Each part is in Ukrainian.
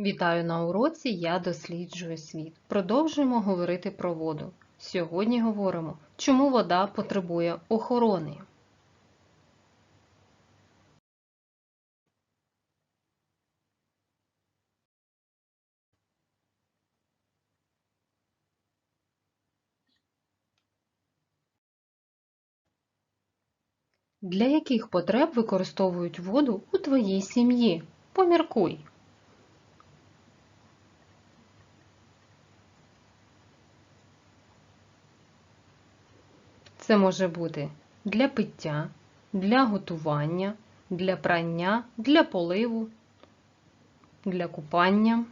Вітаю на уроці Я досліджую світ. Продовжуємо говорити про воду. Сьогодні говоримо, чому вода потребує охорони. Для яких потреб використовують воду у твоїй сім'ї? Поміркуй. Це може бути для пиття, для готування, для прання, для поливу, для купання.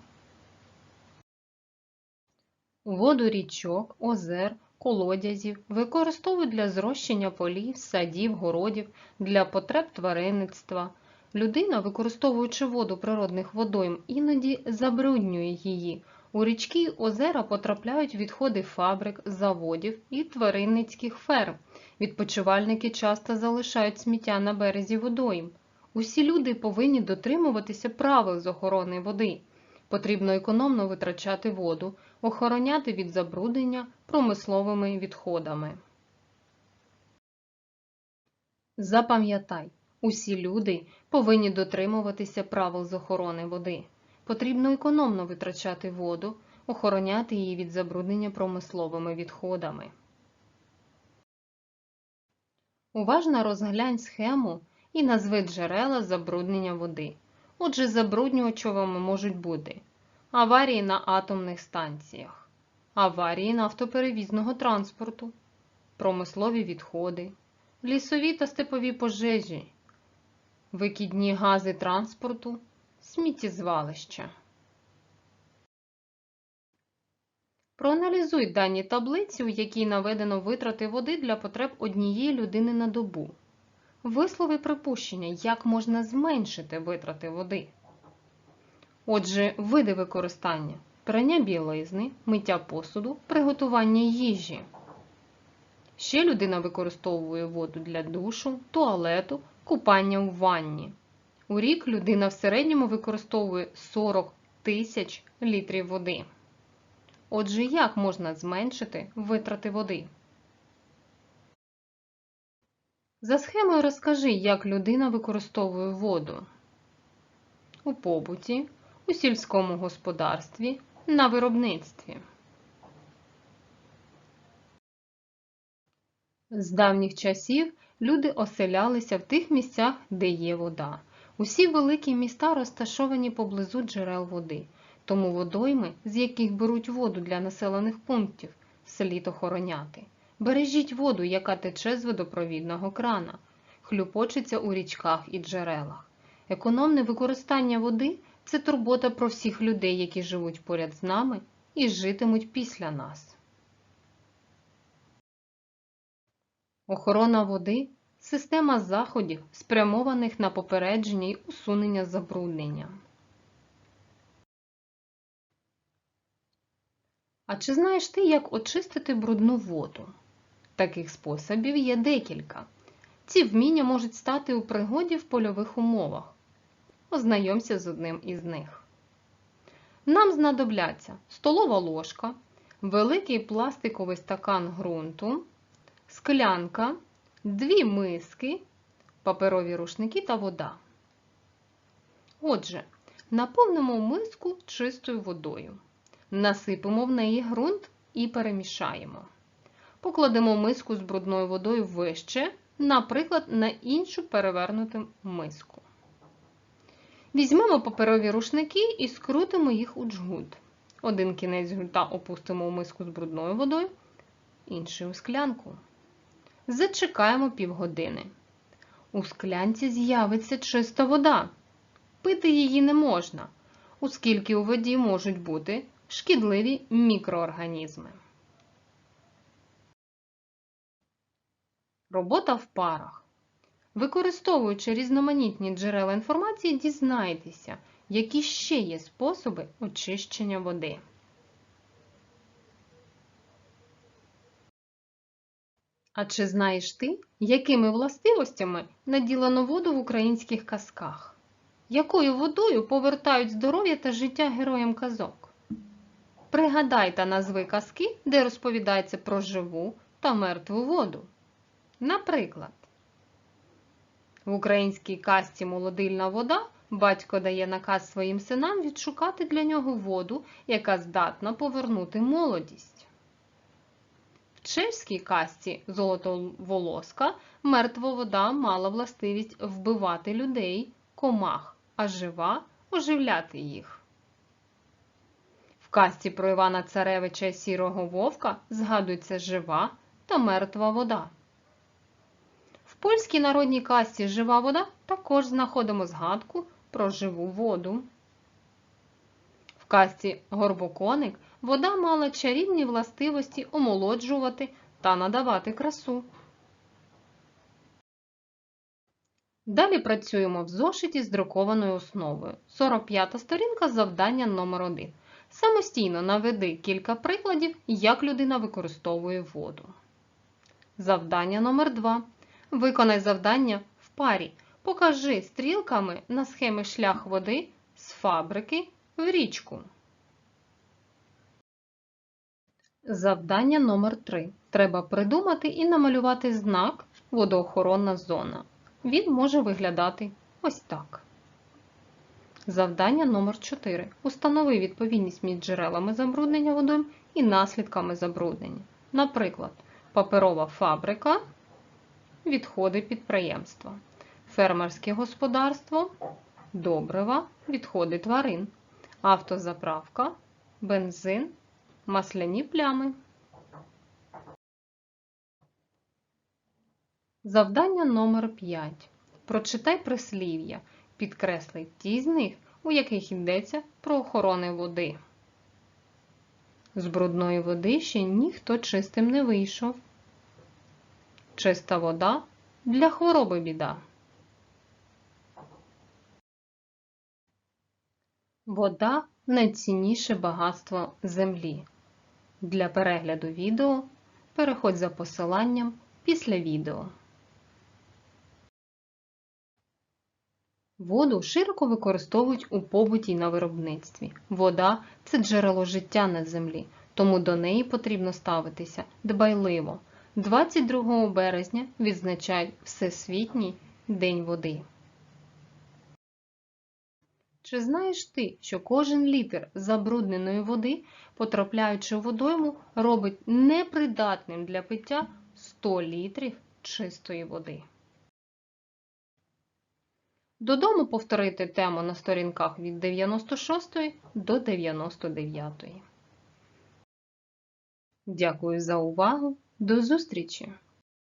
Воду річок, озер, колодязів використовують для зрощення полів, садів, городів, для потреб тваринництва. Людина, використовуючи воду природних водойм, іноді забруднює її. У річки й озера потрапляють відходи фабрик, заводів і тваринницьких ферм. Відпочивальники часто залишають сміття на березі водойм. Усі люди повинні дотримуватися правил з охорони води. Потрібно економно витрачати воду, охороняти від забруднення промисловими відходами. Запам'ятай, усі люди повинні дотримуватися правил з охорони води. Потрібно економно витрачати воду, охороняти її від забруднення промисловими відходами. Уважно розглянь схему і назви джерела забруднення води. Отже, забруднювачами можуть бути аварії на атомних станціях, аварії нафтоперевізного транспорту, промислові відходи, лісові та степові пожежі, викидні гази транспорту, сміттєзвалища. Проаналізуй дані таблиці, у якій наведено витрати води для потреб однієї людини на добу. Вислови припущення, як можна зменшити витрати води. Отже, види використання прання білизни, миття посуду, приготування їжі. Ще людина використовує воду для душу, туалету, купання у ванні. У рік людина в середньому використовує 40 тисяч літрів води. Отже, як можна зменшити витрати води? За схемою розкажи, як людина використовує воду у побуті, у сільському господарстві, на виробництві. З давніх часів люди оселялися в тих місцях, де є вода. Усі великі міста розташовані поблизу джерел води, тому водойми, з яких беруть воду для населених пунктів, слід охороняти. Бережіть воду, яка тече з водопровідного крана, хлюпочеться у річках і джерелах. Економне використання води це турбота про всіх людей, які живуть поряд з нами і житимуть після нас. Охорона води система заходів, спрямованих на попередження і усунення забруднення. А чи знаєш ти, як очистити брудну воду? Таких способів є декілька. Ці вміння можуть стати у пригоді в польових умовах. Ознайомся з одним із них. Нам знадобляться столова ложка, великий пластиковий стакан ґрунту, склянка, дві миски, паперові рушники та вода. Отже, наповнимо миску чистою водою. Насипемо в неї ґрунт і перемішаємо. Покладемо миску з брудною водою вище, наприклад, на іншу перевернуту миску. Візьмемо паперові рушники і скрутимо їх у джгут. Один кінець гурта опустимо у миску з брудною водою, інший у склянку. Зачекаємо півгодини. У склянці з'явиться чиста вода. Пити її не можна, оскільки у воді можуть бути шкідливі мікроорганізми. Робота в парах. Використовуючи різноманітні джерела інформації, дізнайтеся, які ще є способи очищення води. А чи знаєш ти, якими властивостями наділено воду в українських казках? Якою водою повертають здоров'я та життя героям казок? Пригадай назви казки, де розповідається про живу та мертву воду. Наприклад, в українській казці Молодильна вода батько дає наказ своїм синам відшукати для нього воду, яка здатна повернути молодість. В чеській казці Золотоволоска мертва вода мала властивість вбивати людей, комах, а жива оживляти їх. В казці про Івана Царевича Сірого Вовка згадується жива та мертва вода. В польській народній казці Жива вода також знаходимо згадку про живу воду. Казці Горбоконик вода мала чарівні властивості омолоджувати та надавати красу. Далі працюємо в зошиті з друкованою основою. 45 сторінка завдання номер 1 Самостійно наведи кілька прикладів, як людина використовує воду. Завдання номер 2 Виконай завдання в парі. Покажи стрілками на схемі шлях води з фабрики в річку. Завдання номер 3 Треба придумати і намалювати знак водоохоронна зона. Він може виглядати ось так. Завдання номер 4 Установи відповідність між джерелами забруднення водою і наслідками забруднення. Наприклад, паперова фабрика, відходи підприємства, фермерське господарство, добрива, відходи тварин, автозаправка, бензин, масляні плями. Завдання номер 5. Прочитай прислів'я. Підкресли ті з них, у яких йдеться про охорони води. З брудної води ще ніхто чистим не вийшов. Чиста вода для хвороби біда. Вода найцінніше багатство землі. Для перегляду відео переходь за посиланням після відео. Воду широко використовують у побуті й на виробництві. Вода це джерело життя на землі, тому до неї потрібно ставитися дбайливо. 22 березня відзначають Всесвітній День води. Чи знаєш ти, що кожен літр забрудненої води, потрапляючи в водойму, робить непридатним для пиття 100 літрів чистої води? Додому повторити тему на сторінках від 96 до 99. Дякую за увагу. До зустрічі!